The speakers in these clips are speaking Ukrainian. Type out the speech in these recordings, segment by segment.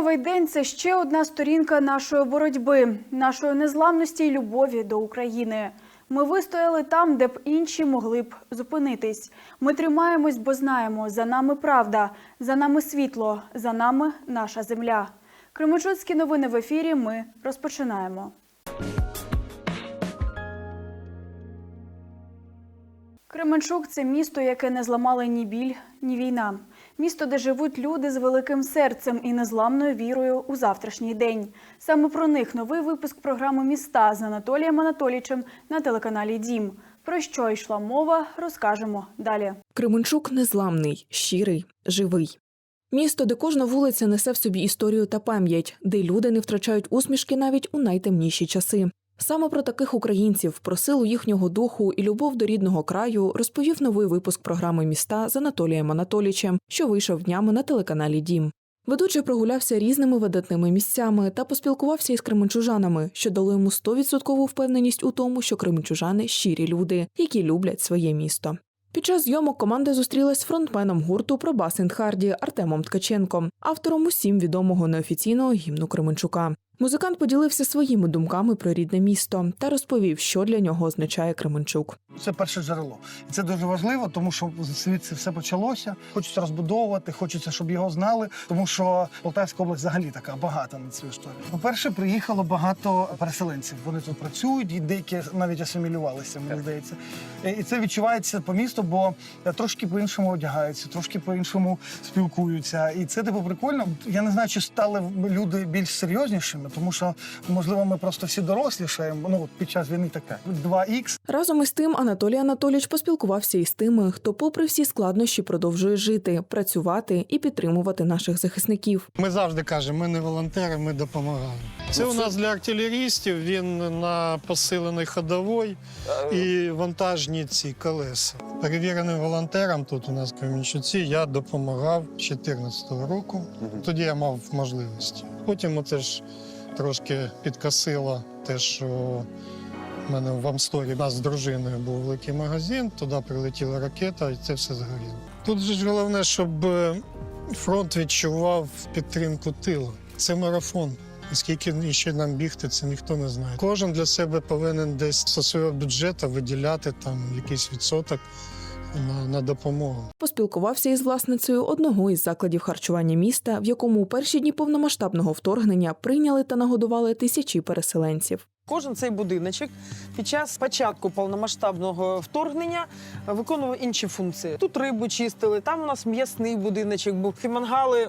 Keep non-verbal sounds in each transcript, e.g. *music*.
новий день це ще одна сторінка нашої боротьби, нашої незламності й любові до України. Ми вистояли там, де б інші могли б зупинитись. Ми тримаємось, бо знаємо, за нами правда, за нами світло, за нами наша земля. Кременчуцькі новини в ефірі. Ми розпочинаємо. Кременчук це місто, яке не зламали ні біль, ні війна. Місто, де живуть люди з великим серцем і незламною вірою у завтрашній день. Саме про них новий випуск програми Міста з Анатолієм Анатолійчем на телеканалі Дім. Про що йшла мова, розкажемо далі. Кременчук незламний, щирий, живий. Місто, де кожна вулиця несе в собі історію та пам'ять, де люди не втрачають усмішки навіть у найтемніші часи. Саме про таких українців, про силу їхнього духу і любов до рідного краю розповів новий випуск програми Міста з Анатолієм Анатолічем, що вийшов днями на телеканалі Дім. Ведучий прогулявся різними видатними місцями та поспілкувався із кременчужанами, що дало йому 100% впевненість у тому, що кременчужани щирі люди, які люблять своє місто. Під час зйомок команда зустрілась з фронтменом гурту про Басент Харді Артемом Ткаченком, автором усім відомого неофіційного гімну Кременчука. Музикант поділився своїми думками про рідне місто та розповів, що для нього означає Кременчук. Це перше джерело. І це дуже важливо, тому що звідси все почалося. Хочеться розбудовувати, хочеться, щоб його знали, тому що Полтавська область взагалі така багата на цю історію. По-перше, приїхало багато переселенців. Вони тут працюють, і деякі навіть асимілювалися, мені здається. І це відчувається по місту, бо трошки по-іншому одягаються, трошки по-іншому спілкуються. І це типу прикольно. Я не знаю, чи стали люди більш серйознішими, тому що можливо ми просто всі дорослішаємо. Ну під час війни таке. 2х Разом із тим Анатолій Анатолійович поспілкувався із тими, хто, попри всі складнощі, продовжує жити, працювати і підтримувати наших захисників. Ми завжди кажемо, ми не волонтери, ми допомагаємо. Це у нас для артилерістів. Він на посилений ходовий і вантажні ці колеса. Перевіреним волонтерам тут у нас в Кремінчуці я допомагав 2014 року. Тоді я мав можливості. Потім оце ж трошки підкосило те, що в мене в Амсторі нас з дружиною був великий магазин, туди прилетіла ракета, і це все згоріло. Тут ж головне, щоб е, фронт відчував підтримку тилу. Це марафон. Скільки ще нам бігти, це ніхто не знає. Кожен для себе повинен десь зі свого бюджету виділяти там якийсь відсоток на, на допомогу. Поспілкувався із власницею одного із закладів харчування міста, в якому у перші дні повномасштабного вторгнення прийняли та нагодували тисячі переселенців. Кожен цей будиночок під час початку повномасштабного вторгнення виконував інші функції. Тут рибу чистили, там у нас м'ясний будиночок був. І мангали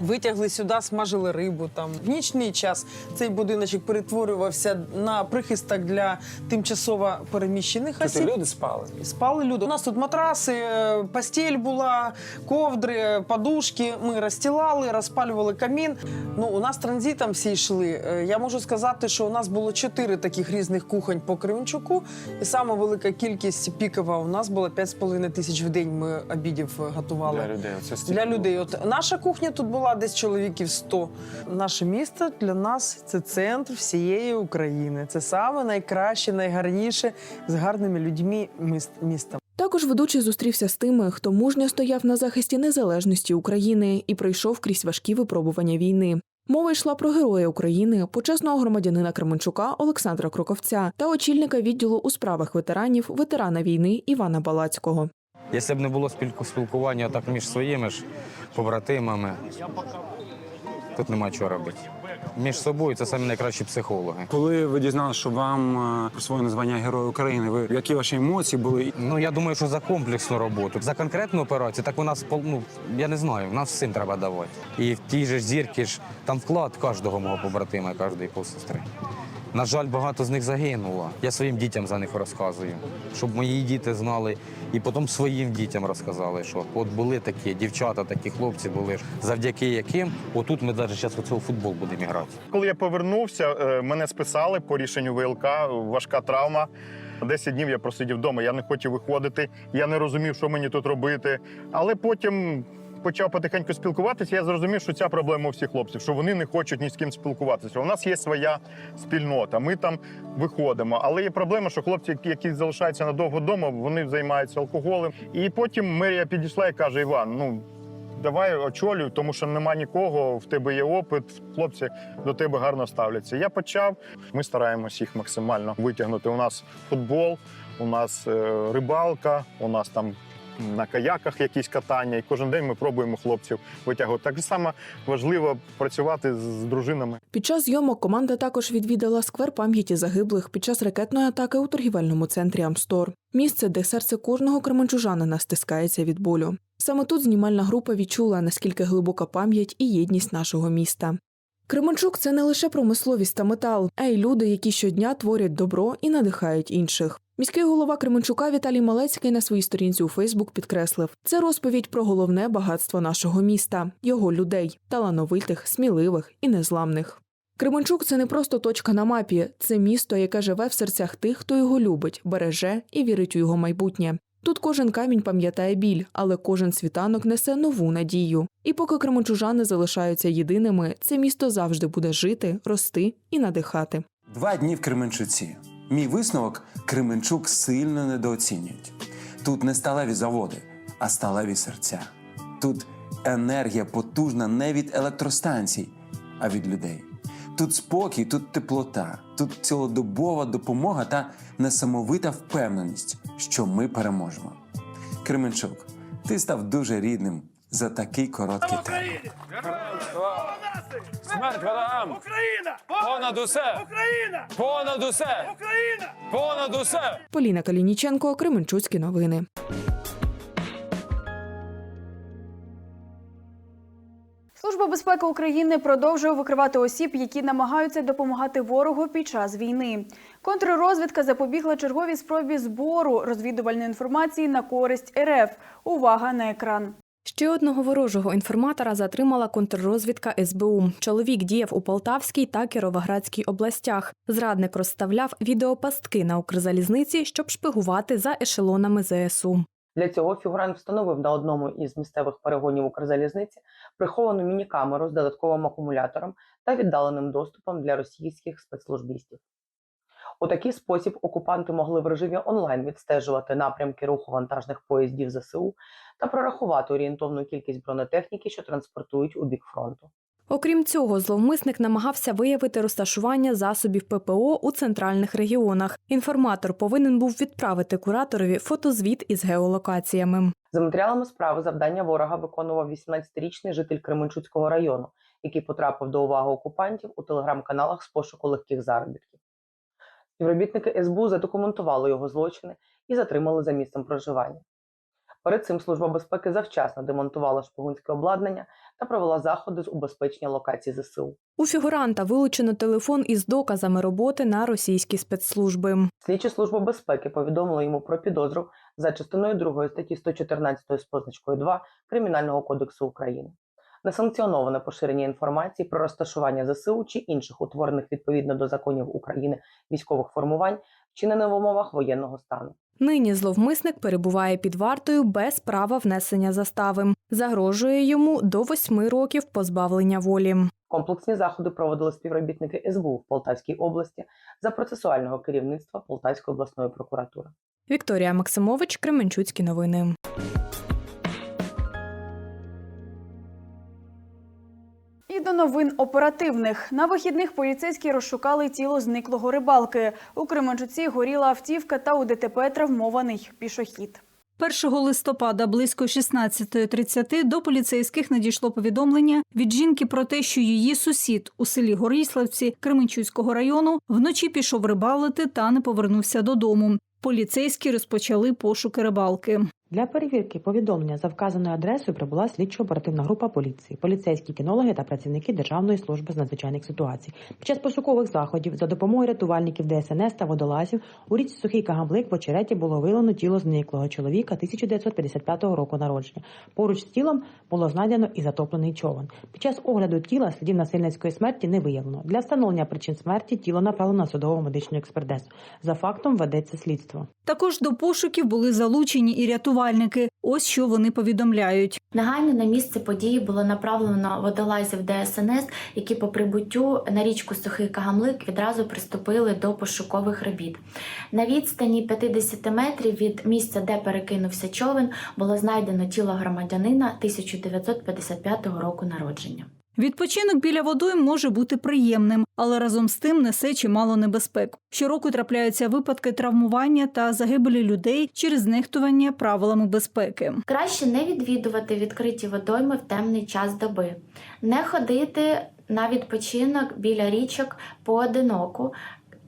витягли сюди, смажили рибу. Там в нічний час цей будиночок перетворювався на прихисток для тимчасово переміщених Тут осіб. люди спали. Спали люди. У нас тут матраси, е, постіль була, ковдри, подушки. Ми розстилали, розпалювали камін. Ну, у нас транзитом всі йшли. Е, Я можу сказати, що у нас було чотири таких різних кухонь по Кременчуку. І сама велика кількість пікова у нас була 5,5 тисяч в день. Ми обідів е, готували. Для людей. Стільки Для людей, от наша кухня тут була десь чоловіків 100. Наше місто для нас це центр всієї України. Це саме найкраще, найгарніше з гарними людьми міст- міста. Також ведучий зустрівся з тими, хто мужньо стояв на захисті незалежності України і пройшов крізь важкі випробування війни. Мова йшла про героя України, почесного громадянина Кременчука Олександра Кроковця та очільника відділу у справах ветеранів, ветерана війни Івана Балацького. Якщо б не було спілку- спілкування так між своїми ж побратимами, тут нема чого робити. Між собою це самі найкращі психологи. Коли ви дізналися, що вам е, присвоєно звання Героя України, ви які ваші емоції були? Ну я думаю, що за комплексну роботу, за конкретну операцію, так у нас ну, я не знаю, у нас всім треба давати. І в тій же ж зірки ж там вклад кожного мого побратима, кожної посестри. На жаль, багато з них загинуло. Я своїм дітям за них розказую, щоб мої діти знали, і потім своїм дітям розказали, що от були такі дівчата, такі хлопці були, завдяки яким отут ми навіть зараз оцього футбол будемо грати. Коли я повернувся, е, мене списали по рішенню ВЛК, важка травма. 10 днів я просидів вдома, я не хотів виходити, я не розумів, що мені тут робити. Але потім почав потихеньку спілкуватися. Я зрозумів, що ця проблема у всіх хлопців, що вони не хочуть ні з ким спілкуватися. У нас є своя спільнота, ми там виходимо. Але є проблема, що хлопці, які- залишаються надовго вдома, вони займаються алкоголем. І потім мерія підійшла і каже: Іван, ну давай очолюй, тому що нема нікого, в тебе є опит, хлопці до тебе гарно ставляться. Я почав. Ми стараємось їх максимально витягнути. У нас футбол, у нас е, рибалка, у нас там. На каяках якісь катання, і кожен день ми пробуємо хлопців витягувати. Так само важливо працювати з, дружинами. Під час зйомок команда також відвідала сквер пам'яті загиблих під час ракетної атаки у торгівельному центрі Амстор. Місце, де серце кожного кременчужанина стискається від болю. Саме тут знімальна група відчула, наскільки глибока пам'ять і єдність нашого міста. Кременчук це не лише промисловість та метал, а й люди, які щодня творять добро і надихають інших. Міський голова Кременчука Віталій Малецький на своїй сторінці у Фейсбук підкреслив: це розповідь про головне багатство нашого міста, його людей, талановитих, сміливих і незламних. Кременчук це не просто точка на мапі, це місто, яке живе в серцях тих, хто його любить, береже і вірить у його майбутнє. Тут кожен камінь пам'ятає біль, але кожен світанок несе нову надію. І поки кременчужани залишаються єдиними, це місто завжди буде жити, рости і надихати. Два дні в Кременчуці. Мій висновок Кременчук сильно недооцінюють. Тут не сталеві заводи, а сталеві серця. Тут енергія потужна не від електростанцій, а від людей. Тут спокій, тут теплота, тут цілодобова допомога та несамовита впевненість, що ми переможемо. Кременчук, ти став дуже рідним за такий короткий термін. Смерть ворогам! Україна! Понад усе! Україна! Понад усе! Україна! Понад усе! Поліна Калініченко, Кременчуцькі новини. Служба безпеки України продовжує викривати осіб, які намагаються допомагати ворогу під час війни. Контррозвідка запобігла черговій спробі збору розвідувальної інформації на користь РФ. Увага на екран. Ще одного ворожого інформатора затримала контррозвідка СБУ. Чоловік діяв у Полтавській та Кіровоградській областях. Зрадник розставляв відеопастки на Укрзалізниці, щоб шпигувати за ешелонами ЗСУ. Для цього фігурант встановив на одному із місцевих перегонів Укрзалізниці приховану міні-камеру з додатковим акумулятором та віддаленим доступом для російських спецслужбістів. У такий спосіб окупанти могли в режимі онлайн відстежувати напрямки руху вантажних поїздів ЗСУ та прорахувати орієнтовну кількість бронетехніки, що транспортують у бік фронту. Окрім цього, зловмисник намагався виявити розташування засобів ППО у центральних регіонах. Інформатор повинен був відправити кураторові фотозвіт із геолокаціями. За матеріалами справи завдання ворога виконував 18-річний житель Кременчуцького району, який потрапив до уваги окупантів у телеграм-каналах з пошуку легких заробітків. Співробітники СБУ задокументували його злочини і затримали за місцем проживання. Перед цим Служба безпеки завчасно демонтувала шпигунське обладнання та провела заходи з убезпечення локацій ЗСУ. У фігуранта вилучено телефон із доказами роботи на російські спецслужби. Слідчі Служби безпеки повідомили йому про підозру за частиною 2 статті 114 з позначкою 2 Кримінального кодексу України. Несанкціоноване поширення інформації про розташування ЗСУ чи інших утворених відповідно до законів України військових формувань, вчинене в умовах воєнного стану. Нині зловмисник перебуває під вартою без права внесення застави. Загрожує йому до восьми років позбавлення волі. Комплексні заходи проводили співробітники СБУ в Полтавській області за процесуального керівництва Полтавської обласної прокуратури. Вікторія Максимович, Кременчуцькі новини. До новин оперативних. На вихідних поліцейські розшукали тіло зниклого рибалки. У Кременчуці горіла автівка та у ДТП травмований пішохід. 1 листопада близько 16.30 до поліцейських надійшло повідомлення від жінки про те, що її сусід у селі Горіславці Кременчуцького району вночі пішов рибалити та не повернувся додому. Поліцейські розпочали пошуки рибалки. Для перевірки повідомлення за вказаною адресою прибула слідчо-оперативна група поліції, поліцейські кінологи та працівники Державної служби з надзвичайних ситуацій. Під час пошукових заходів за допомогою рятувальників ДСНС та водолазів у річці Сухий Кагаблик в очереті було виявлено тіло зниклого чоловіка 1955 року народження. Поруч з тілом було знайдено і затоплений човен. Під час огляду тіла слідів насильницької смерті не виявлено. Для встановлення причин смерті тіло направлено на судово медичну експертизу. За фактом ведеться слідство. Також до пошуків були залучені і рятувальники рятувальники. Ось що вони повідомляють. Негайно на місце події було направлено водолазів ДСНС, які по прибуттю на річку Сухий Кагамлик відразу приступили до пошукових робіт. На відстані 50 метрів від місця, де перекинувся човен, було знайдено тіло громадянина 1955 року народження. Відпочинок біля водойм може бути приємним, але разом з тим несе чимало небезпек. Щороку трапляються випадки травмування та загибелі людей через нехтування правилами безпеки. Краще не відвідувати відкриті водойми в темний час доби, не ходити на відпочинок біля річок поодиноку.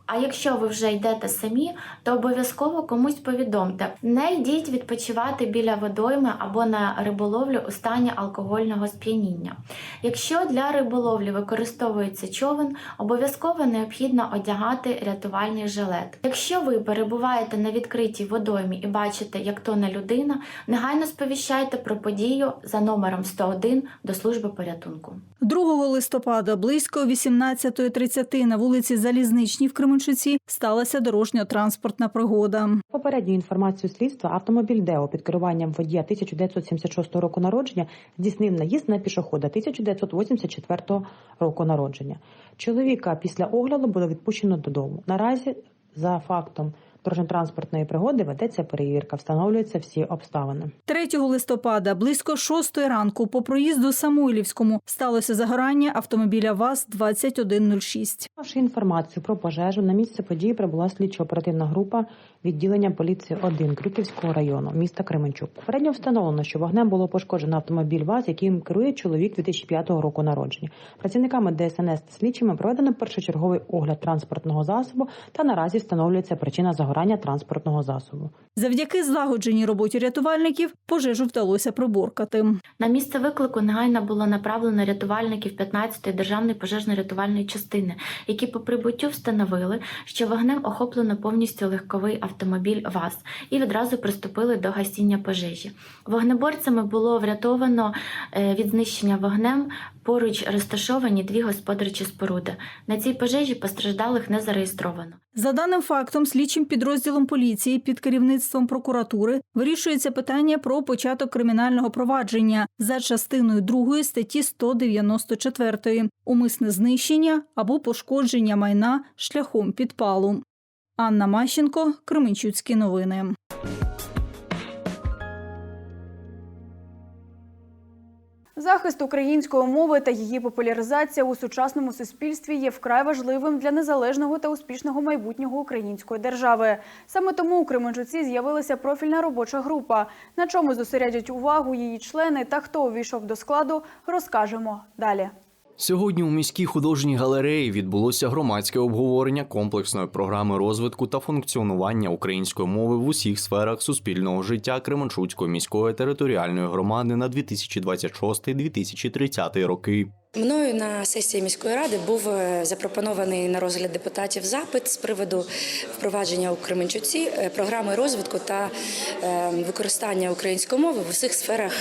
А якщо ви вже йдете самі, то обов'язково комусь повідомте. Не йдіть відпочивати біля водойми або на риболовлю у стані алкогольного сп'яніння. Якщо для риболовлі використовується човен, обов'язково необхідно одягати рятувальний жилет. Якщо ви перебуваєте на відкритій водоймі і бачите, як тоне людина, негайно сповіщайте про подію за номером 101 до служби порятунку. 2 листопада близько 18.30 на вулиці Залізничній в Кременчуці сталася дорожньо-транспортна пригода. Попередню інформацію слідства автомобіль Део під керуванням водія 1976 року народження здійснив наїзд на пішохода 1984 року народження. Чоловіка після огляду було відпущено додому. Наразі за фактом дорожньо-транспортної пригоди ведеться перевірка, встановлюються всі обставини. 3 листопада близько 6 ранку по проїзду Самуйлівському сталося загорання автомобіля ВАЗ-2106. Мавши інформацію про пожежу, на місце події прибула слідчо-оперативна група відділення поліції 1 Крюківського району міста Кременчук. Попередньо встановлено, що вогнем було пошкоджено автомобіль ВАЗ, яким керує чоловік 2005 року народження. Працівниками ДСНС та слідчими проведено першочерговий огляд транспортного засобу та наразі встановлюється причина загорання транспортного засобу. Завдяки злагодженій роботі рятувальників пожежу вдалося приборкати. На місце виклику негайно було направлено рятувальників 15-ї державної пожежно-рятувальної частини, які по прибуттю встановили, що вогнем охоплено повністю легковий автомобіль ВАЗ і відразу приступили до гасіння пожежі. Вогнеборцями було врятовано е, від знищення вогнем поруч розташовані дві господарчі споруди. На цій пожежі постраждалих не зареєстровано. За даним фактом, слідчим підрозділом поліції під керівництвом прокуратури вирішується питання про початок кримінального провадження за частиною 2 статті 194 умисне знищення або пошкодження майна шляхом підпалу. Анна Мащенко, Кременчуцькі новини. Захист української мови та її популяризація у сучасному суспільстві є вкрай важливим для незалежного та успішного майбутнього української держави. Саме тому у Кременчуці з'явилася профільна робоча група. На чому зосередять увагу її члени та хто увійшов до складу, розкажемо далі. Сьогодні у міській художній галереї відбулося громадське обговорення комплексної програми розвитку та функціонування української мови в усіх сферах суспільного життя Кременчуцької міської територіальної громади на 2026-2030 роки. Мною на сесії міської ради був е, запропонований на розгляд депутатів запит з приводу впровадження у Кременчуці е, програми розвитку та е, використання української мови в усіх сферах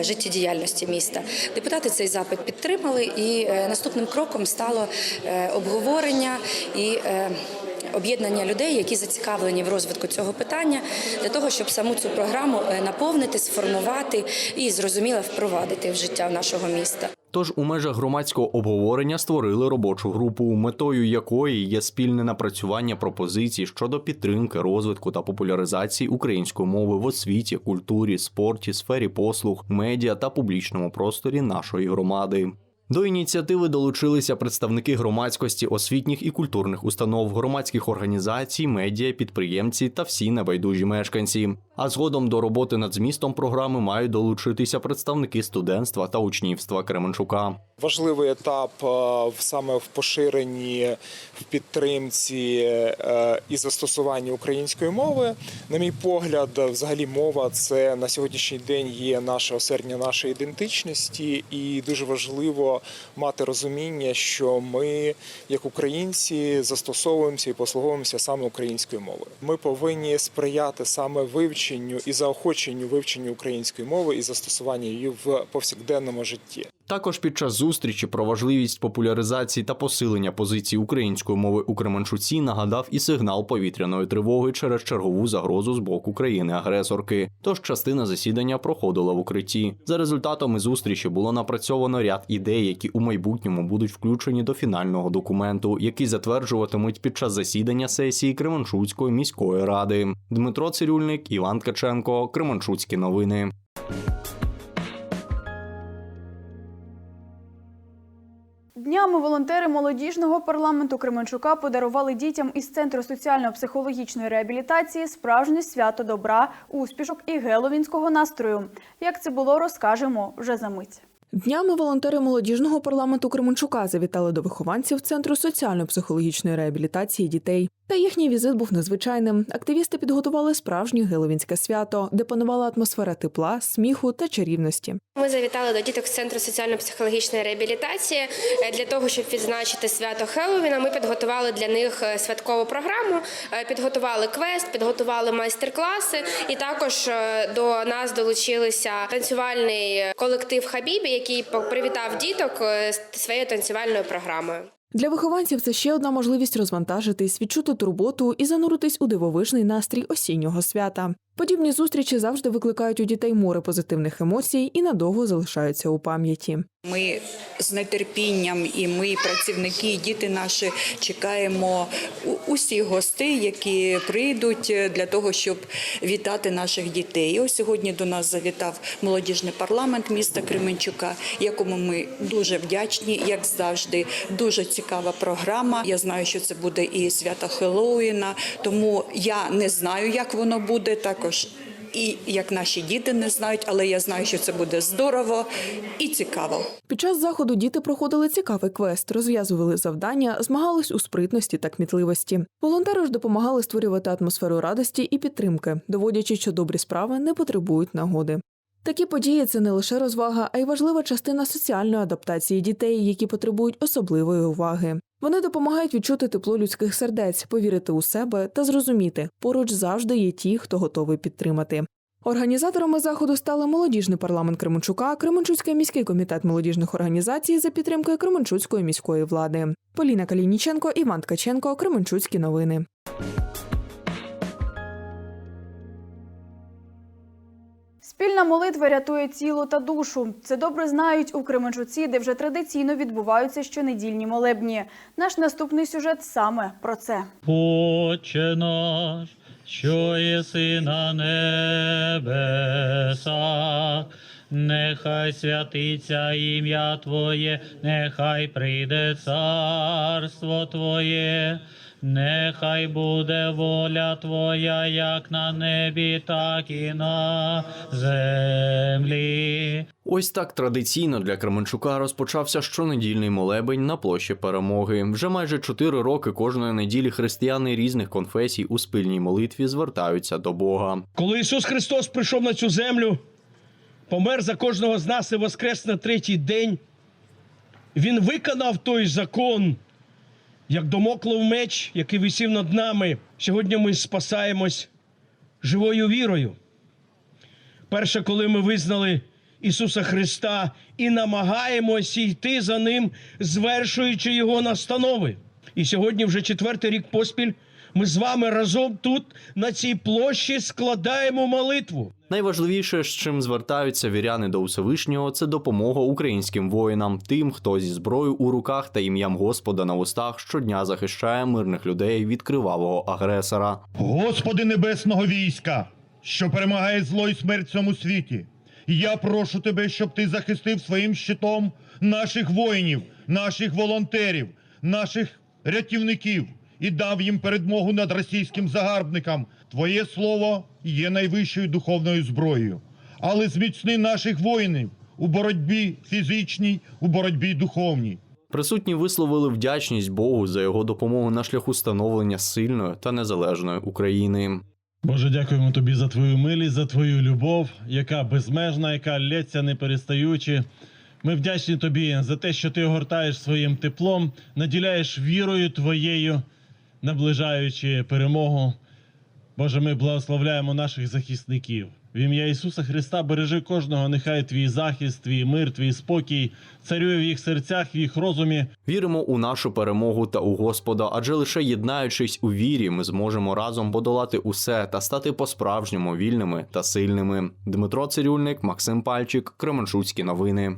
життєдіяльності міста. Депутати цей запит підтримали, і наступним кроком стало обговорення і об'єднання людей, які зацікавлені в розвитку цього питання, для того, щоб саму цю програму наповнити, сформувати і зрозуміло впровадити в життя нашого міста. Тож у межах громадського обговорення створили робочу групу, метою якої є спільне напрацювання пропозицій щодо підтримки, розвитку та популяризації української мови в освіті, культурі, спорті, сфері послуг, медіа та публічному просторі нашої громади. До ініціативи долучилися представники громадськості, освітніх і культурних установ, громадських організацій, медіа, підприємці та всі небайдужі мешканці. А згодом до роботи над змістом програми мають долучитися представники студентства та учнівства Кременчука. Важливий етап е, саме в поширенні, в підтримці е, і застосуванні української мови. На мій погляд, взагалі мова це на сьогоднішній день є наше осердя нашої ідентичності, і дуже важливо мати розуміння, що ми, як українці, застосовуємося і послуговуємося саме українською мовою. Ми повинні сприяти саме вивченню і заохоченню вивченню української мови і застосуванню її в повсякденному житті. Також під час зустрічі про важливість популяризації та посилення позиції української мови у Кременчуці нагадав і сигнал повітряної тривоги через чергову загрозу з боку країни-агресорки. Тож частина засідання проходила в укритті. За результатами зустрічі було напрацьовано ряд ідей, які у майбутньому будуть включені до фінального документу, який затверджуватимуть під час засідання сесії Кременчуцької міської ради. Дмитро Цирюльник, Іван Ткаченко, Кременчуцькі новини. Днями волонтери молодіжного парламенту Кременчука подарували дітям із центру соціально-психологічної реабілітації справжнє свято добра, успішок і геловінського настрою. Як це було, розкажемо вже за мить. Днями волонтери молодіжного парламенту Кременчука завітали до вихованців Центру соціально-психологічної реабілітації дітей. Та їхній візит був незвичайним. Активісти підготували справжнє геловінське свято, де панувала атмосфера тепла, сміху та чарівності. Ми завітали до діток з центру соціально-психологічної реабілітації Е, для того, щоб відзначити свято Хеллоуіна. Ми підготували для них е, святкову програму, е, підготували квест, підготували майстер-класи, і також до нас долучилися танцювальний колектив Хабібі, який привітав діток е, своєю танцювальною програмою. Для вихованців це ще одна можливість розвантажитись, відчути турботу і зануритись у дивовижний настрій осіннього свята. Подібні зустрічі завжди викликають у дітей море позитивних емоцій і надовго залишаються у пам'яті. Ми з нетерпінням, і ми, працівники, і діти наші, чекаємо усіх гостей, які прийдуть для того, щоб вітати наших дітей. І ось сьогодні до нас завітав молодіжний парламент міста Кременчука, якому ми дуже вдячні, як завжди. Дуже цікава програма. Я знаю, що це буде і свято Хеллоуіна, тому я не знаю, як воно буде також. І як наші діти не знають, але я знаю, що це буде здорово і цікаво. Під час заходу діти проходили цікавий квест, розв'язували завдання, змагались у спритності та кмітливості. Волонтери ж допомагали створювати атмосферу радості і підтримки, доводячи, що добрі справи не потребують нагоди. Такі події це не лише розвага, а й важлива частина соціальної адаптації дітей, які потребують особливої уваги. Вони допомагають відчути тепло людських сердець, повірити у себе та зрозуміти, поруч завжди є ті, хто готовий підтримати. Організаторами заходу стали молодіжний парламент Кременчука, Кременчуцький міський комітет молодіжних організацій за підтримки Кременчуцької міської влади. Поліна Калініченко, Іван Ткаченко, Кременчуцькі новини. Спільна молитва рятує тіло та душу. Це добре знають у Кременчуці, де вже традиційно відбуваються щонедільні молебні. Наш наступний сюжет саме про це. Отче наш, що єси на небесах, нехай святиться ім'я Твоє, нехай прийде царство Твоє, нехай буде воля Твоя, як на небі, так і на землі. Ось так традиційно для Кременчука розпочався щонедільний молебень на площі перемоги. Вже майже чотири роки кожної неділі християни різних конфесій у спільній молитві звертаються до Бога. Коли Ісус Христос прийшов на цю землю, помер за кожного з нас і воскрес на третій день, Він виконав той закон, як домоклов меч, який висів над нами. Сьогодні ми спасаємось живою вірою. Перше, коли ми визнали Ісуса Христа і намагаємося йти за Ним, звершуючи Його настанови. І сьогодні, вже четвертий рік поспіль, ми з вами разом тут, на цій площі, складаємо молитву. Найважливіше, з чим звертаються віряни до Усевишнього, це допомога українським воїнам, тим, хто зі зброєю у руках та ім'ям Господа на устах щодня захищає мирних людей від кривавого агресора. Господи небесного війська, що перемагає зло і смерть в цьому світі. Я прошу тебе, щоб ти захистив своїм щитом наших воїнів, наших волонтерів, наших рятівників і дав їм передмогу над російським загарбникам. Твоє слово є найвищою духовною зброєю. Але зміцни наших воїнів у боротьбі фізичній, у боротьбі духовній. Присутні висловили вдячність Богу за його допомогу на шляху становлення сильної та незалежної України. Боже, дякуємо тобі за твою милість, за твою любов, яка безмежна, яка лється не перестаючи. Ми вдячні тобі за те, що ти огортаєш своїм теплом, наділяєш вірою твоєю, наближаючи перемогу. Боже, ми благословляємо наших захисників. В ім'я Ісуса Христа бережи кожного, нехай твій захист, твій мир, твій спокій царює в їх серцях, в їх розумі. Віримо у нашу перемогу та у Господа, адже лише єднаючись у вірі, ми зможемо разом подолати усе та стати по-справжньому вільними та сильними. Дмитро Цирюльник, Максим Пальчик, Кременчуцькі новини.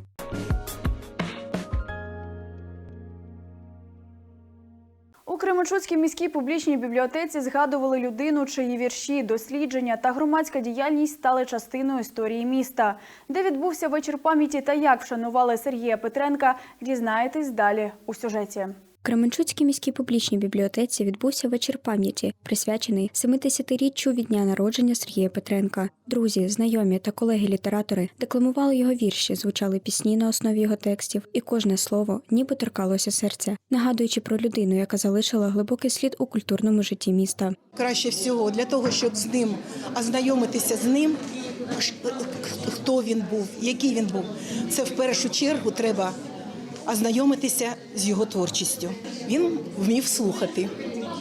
Кременчуцькій міській публічній бібліотеці згадували людину, чиї вірші, дослідження та громадська діяльність стали частиною історії міста. Де відбувся вечір пам'яті та як вшанували Сергія Петренка, дізнаєтесь далі у сюжеті. Кременчуцькій міській публічній бібліотеці відбувся вечір пам'яті, присвячений 70-річчю від дня народження Сергія Петренка. Друзі, знайомі та колеги-літератори декламували його вірші, звучали пісні на основі його текстів, і кожне слово ніби торкалося серця, нагадуючи про людину, яка залишила глибокий слід у культурному житті міста. краще всього для того, щоб з ним ознайомитися з ним, хто він був, який він був. Це в першу чергу треба ознайомитися з його творчістю. Він вмів слухати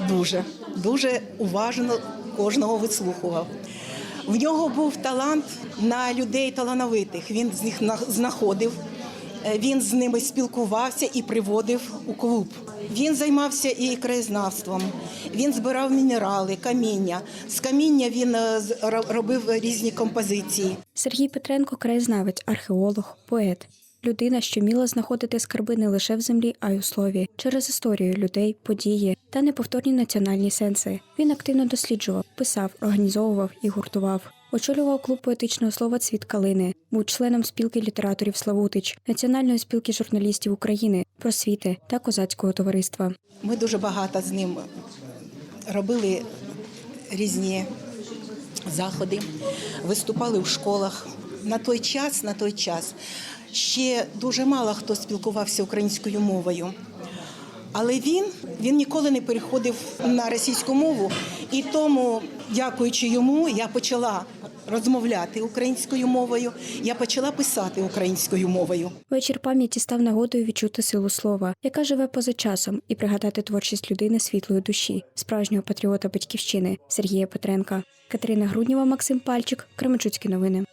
дуже, дуже уважно кожного вислухував. В нього був талант на людей талановитих. Він з них знаходив, е, він з ними спілкувався і приводив у клуб. Він займався і краєзнавством. Він збирав мінерали, каміння. З каміння він е, робив різні композиції. Сергій Петренко краєзнавець, археолог, поет. Людина, що вміла знаходити скарби не лише в землі, а й у слові, через історію людей, події та неповторні національні сенси. Він активно досліджував, писав, організовував і гуртував. Очолював клуб поетичного слова Цвіт Калини, був членом спілки літераторів Славутич, Національної спілки журналістів України, просвіти та козацького товариства. Ми дуже багато з ним робили різні заходи, виступали в школах. На той час, на той час ще дуже мало хто спілкувався українською мовою. Але він, він ніколи не переходив на російську мову, і тому, дякуючи йому, я почала розмовляти українською мовою, я почала писати українською мовою. Вечір пам'яті став нагодою відчути силу слова, яка живе поза часом, і пригадати творчість людини світлої душі, справжнього патріота батьківщини Сергія Петренка. Катерина Груднєва, Максим Пальчик, Кременчуцькі новини.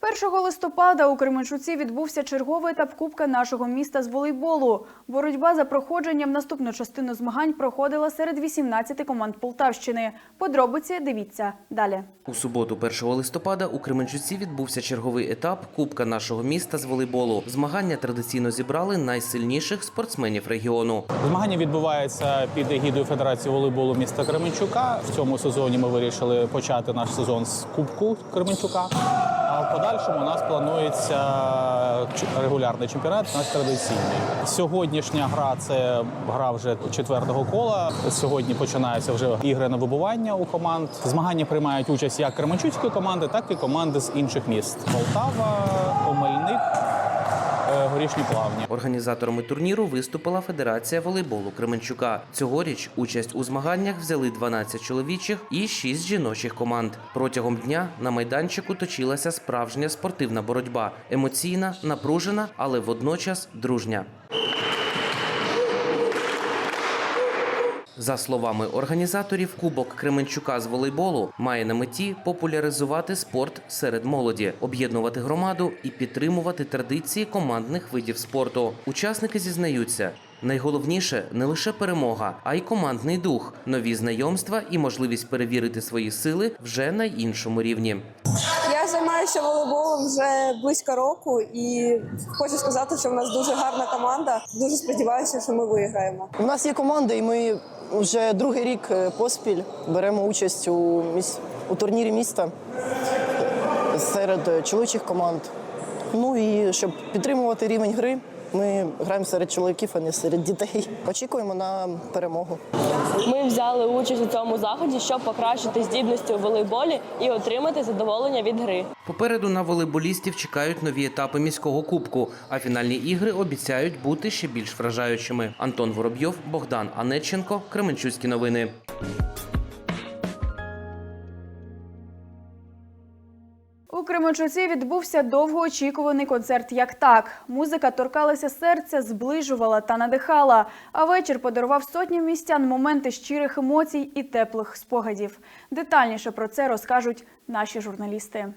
Першого листопада у Кременчуці відбувся черговий етап Кубка нашого міста з волейболу. Боротьба за проходження в наступну частину змагань проходила серед 18 команд Полтавщини. Подробиці дивіться далі. У суботу, 1 листопада, у Кременчуці відбувся черговий етап Кубка нашого міста з волейболу. Змагання традиційно зібрали найсильніших спортсменів регіону. Змагання відбувається під егідою Федерації волейболу міста Кременчука. В цьому сезоні ми вирішили почати наш сезон з Кубку Кременчука. Подальшому у нас планується регулярний чемпіонат, наш традиційний. Сьогоднішня гра це гра вже четвертого кола. Сьогодні починаються вже ігри на вибування у команд. Змагання приймають участь як Кременчуцької команди, так і команди з інших міст: Полтава, Омельник, Горішні Плавні. Організаторами турніру виступила Федерація волейболу Кременчука. Цьогоріч участь у змаганнях взяли 12 чоловічих і 6 жіночих команд. Протягом дня на майданчику точилася справжня спортивна боротьба, емоційна, напружена, але водночас дружня. За словами організаторів, Кубок Кременчука з волейболу має на меті популяризувати спорт серед молоді, об'єднувати громаду і підтримувати традиції командних видів спорту. Учасники зізнаються. Найголовніше не лише перемога, а й командний дух, нові знайомства і можливість перевірити свої сили вже на іншому рівні. Я займаюся волейболом вже близько року і хочу сказати, що в нас дуже гарна команда. Дуже сподіваюся, що ми виграємо. У нас є команда, і ми вже другий рік е, поспіль беремо участь у, міс... у турнірі міста серед е, чоловічих команд. Ну і щоб підтримувати рівень гри, ми граємо серед чоловіків, а не серед дітей. Очікуємо на перемогу. Ми взяли участь у цьому заході, щоб покращити здібності у волейболі і отримати задоволення від гри. Попереду на волейболістів чекають нові етапи міського кубку, а фінальні ігри обіцяють бути ще більш вражаючими. Антон Воробйов, Богдан Анеченко, Кременчуцькі новини. Кременчуці відбувся довгоочікуваний концерт «Як так». Музика торкалася серця, зближувала та надихала. А вечір подарував сотням містян моменти щирих емоцій і теплих спогадів. Детальніше про це розкажуть наші журналісти.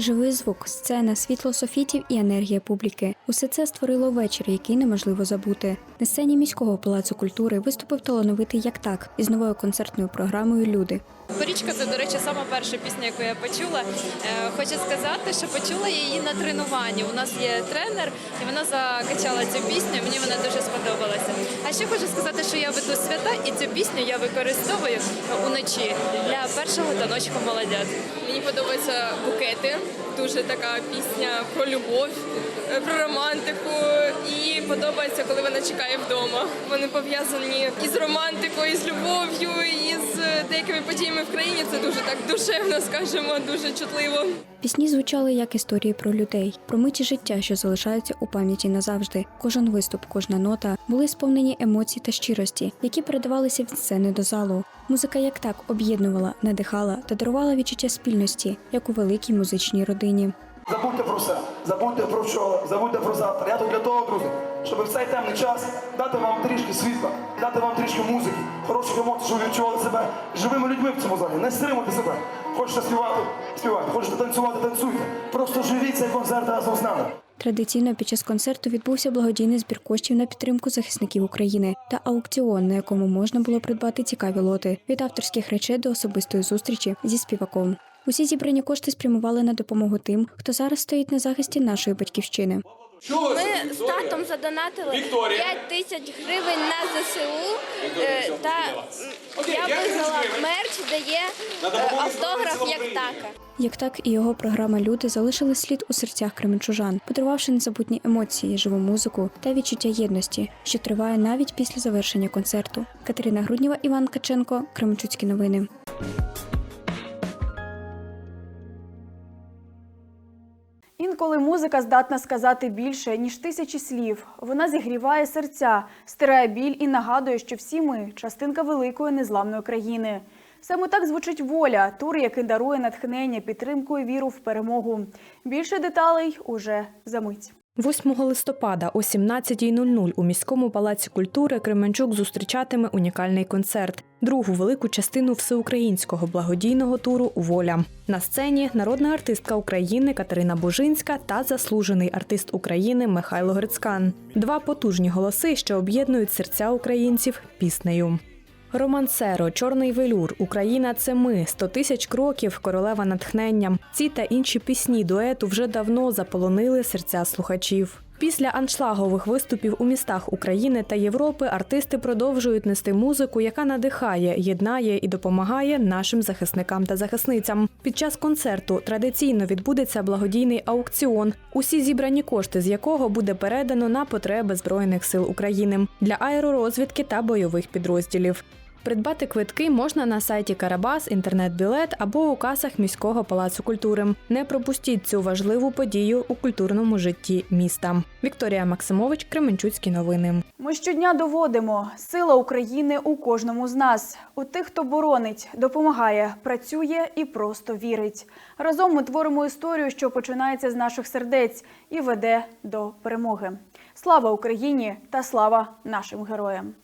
Живий звук, сцена, світло софітів і енергія публіки. Усе це створило вечір, який неможливо забути. На сцені міського палацу культури виступив талановитий як так із новою концертною програмою Люди. Порічка це, до речі, сама перша пісня, яку я почула. Е, Хочу сказати, що почула її на тренуванні. У нас є тренер, і вона закачала цю пісню. Мені вона дуже сподобалася. А ще хочу сказати, що я веду свята, і цю пісню я використовую уночі для першого таночку молодят. Мені подобаються букети. Дуже така пісня про любов, е, про романтику. І подобається, коли вона чекає вдома. Вони пов'язані із романтикою, із любов'ю, і з деякими подіями в країні. Це дуже так душевно, *laughs* скажімо, дуже чутливо. Пісні звучали як історії про людей, про миті життя, що залишаються у пам'яті назавжди. Кожен виступ, кожна нота були сповнені емоцій та щирості, які передавалися від сцени до залу. Музика як так об'єднувала, надихала та дарувала відчуття спільності, як у великій музичній родині. Забудьте про все, забудьте про вчора, забудьте про завтра. Я тут для того, друзі, щоб в цей темний час дати вам трішки світла, дати вам трішки музики, хороших емоцій, щоб ви відчували себе живими людьми в цьому залі. Не стримуйте себе. Хочете співати, співайте, хочете танцювати, танцюйте. Просто живіть цей концерт разом з нами. Традиційно під час концерту відбувся благодійний збір коштів на підтримку захисників України та аукціон, на якому можна було придбати цікаві лоти від авторських речей до особистої зустрічі зі співаком. Усі зібрані кошти спрямували на допомогу тим, хто зараз стоїть на захисті нашої батьківщини. Ми з татом задонатили 5 тисяч гривень на ЗСУ е, та я виграла мерч, де є е, автограф як така. Як так і його програма Люди залишили слід у серцях кременчужан, подарувавши незабутні емоції, живу музику та відчуття єдності, що триває навіть після завершення концерту. Катерина Грудніва, Іван Каченко, Кременчуцькі новини. Інколи музика здатна сказати більше, ніж тисячі слів. Вона зігріває серця, стирає біль і нагадує, що всі ми частинка великої незламної країни. Саме так звучить воля, тур, який дарує натхнення, підтримку і віру в перемогу. Більше деталей уже за мить. 8 листопада о 17.00 у міському палаці культури Кременчук зустрічатиме унікальний концерт, другу велику частину всеукраїнського благодійного туру Воля. На сцені народна артистка України Катерина Бужинська та заслужений артист України Михайло Грицькан. Два потужні голоси, що об'єднують серця українців піснею. Романсеро, Чорний велюр, Україна це ми, сто тисяч кроків, королева натхненням. Ці та інші пісні дуету вже давно заполонили серця слухачів. Після аншлагових виступів у містах України та Європи артисти продовжують нести музику, яка надихає, єднає і допомагає нашим захисникам та захисницям. Під час концерту традиційно відбудеться благодійний аукціон, усі зібрані кошти з якого буде передано на потреби Збройних сил України для аеророзвідки та бойових підрозділів. Придбати квитки можна на сайті Карабас, інтернет-білет або у касах міського палацу культури. Не пропустіть цю важливу подію у культурному житті міста. Вікторія Максимович, Кременчуцькі новини. Ми щодня доводимо сила України у кожному з нас, у тих, хто боронить, допомагає, працює і просто вірить. Разом ми творимо історію, що починається з наших сердець і веде до перемоги. Слава Україні та слава нашим героям!